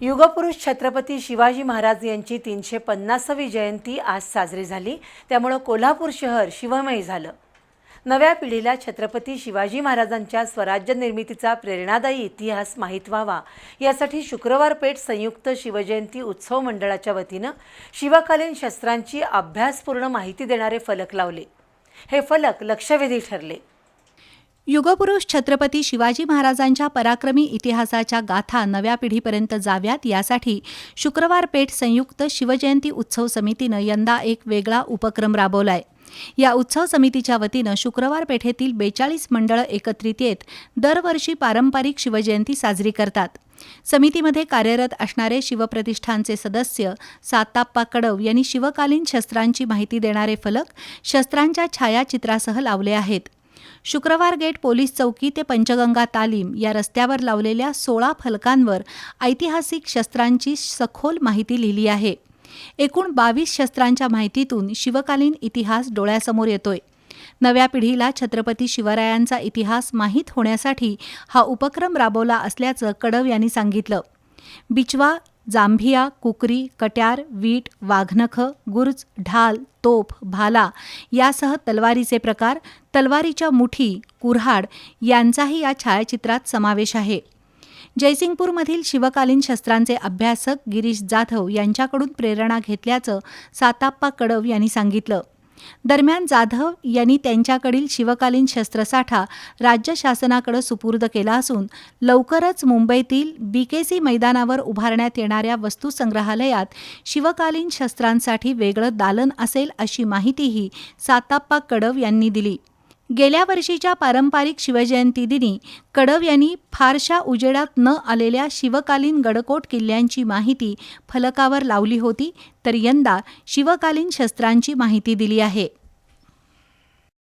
युगपुरुष छत्रपती शिवाजी महाराज यांची तीनशे पन्नासावी जयंती आज साजरी झाली. त्यामुळं कोल्हापूर शहर शिवमय झालं. नव्या पिढीला छत्रपती शिवाजी महाराजांच्या स्वराज्य निर्मितीचा प्रेरणादायी इतिहास माहीत व्हावा. यासाठी शुक्रवार पेठ संयुक्त शिवजयंती उत्सव मंडळाच्या वतीनं शिवकालीन शस्त्रांची अभ्यासपूर्ण माहिती देणारे फलक लावले. हे फलक लक्षवेधी ठरले. युगपुरुष छत्रपती शिवाजी महाराजांच्या पराक्रमी इतिहासाच्या गाथा नव्या पिढीपर्यंत जाव्यात यासाठी शुक्रवार पेठ संयुक्त शिवजयंती उत्सव समितीनं यंदा एक वेगळा उपक्रम राबवलाय. या उत्सव समितीच्या वतीनं शुक्रवार पेठेतील बेचाळीस मंडळं एकत्रित येत दरवर्षी पारंपरिक शिवजयंती साजरी करतात. समितीमध्ये कार्यरत असणारे शिवप्रतिष्ठानचे सदस्य साताप्पा कडव यांनी शिवकालीन शस्त्रांची माहिती देणारे फलक शस्त्रांच्या छायाचित्रासह लावले आहेत. शुक्रवार गेट पोलीस चौकी ते पंचगंगा तालीम या रस्त्यावर लावलेल्या सोळा फलकांवर ऐतिहासिक शस्त्रांची सखोल माहिती लिहिली आहे. एकूण बावीस शस्त्रांच्या माहितीतून शिवकालीन इतिहास डोळ्यासमोर येतोय. नव्या पिढीला छत्रपती शिवरायांचा इतिहास माहीत होण्यासाठी हा उपक्रम राबवला असल्याचं कडव यांनी सांगितलं. बिचवा जांभिया कुकरी कट्यार वीट वाघनख गुर्ज ढाल तोफ भाला यासह तलवारीचे प्रकार तलवारीच्या मुठी कुऱ्हाड यांचाही या छायाचित्रात समावेश आहे. जयसिंगपूरमधील शिवकालीन शस्त्रांचे अभ्यासक गिरीश जाधव यांच्याकडून प्रेरणा घेतल्याचं साताप्पा कडव यांनी सांगितलं. दरम्यान जाधव यांनी त्यांच्याकडील शिवकालीन शस्त्रसाठा राज्य शासनाकडे सुपूर्द केला असून लवकरच मुंबईतील बीकेसी मैदानावर उभारण्यात येणाऱ्या वस्तुसंग्रहालयात शिवकालीन शस्त्रांसाठी वेगळं दालन असेल अशी माहितीही साताप्पा कडव यांनी दिली. गेल्या वर्षीच्या पारंपरिक शिवजयंती दिनी कडव यांनी फारशा उजेडात न आलेल्या शिवकालीन गडकोट किल्ल्यांची माहिती फलकावर लावली होती तर यंदा शिवकालीन शस्त्रांची माहिती दिली आहे.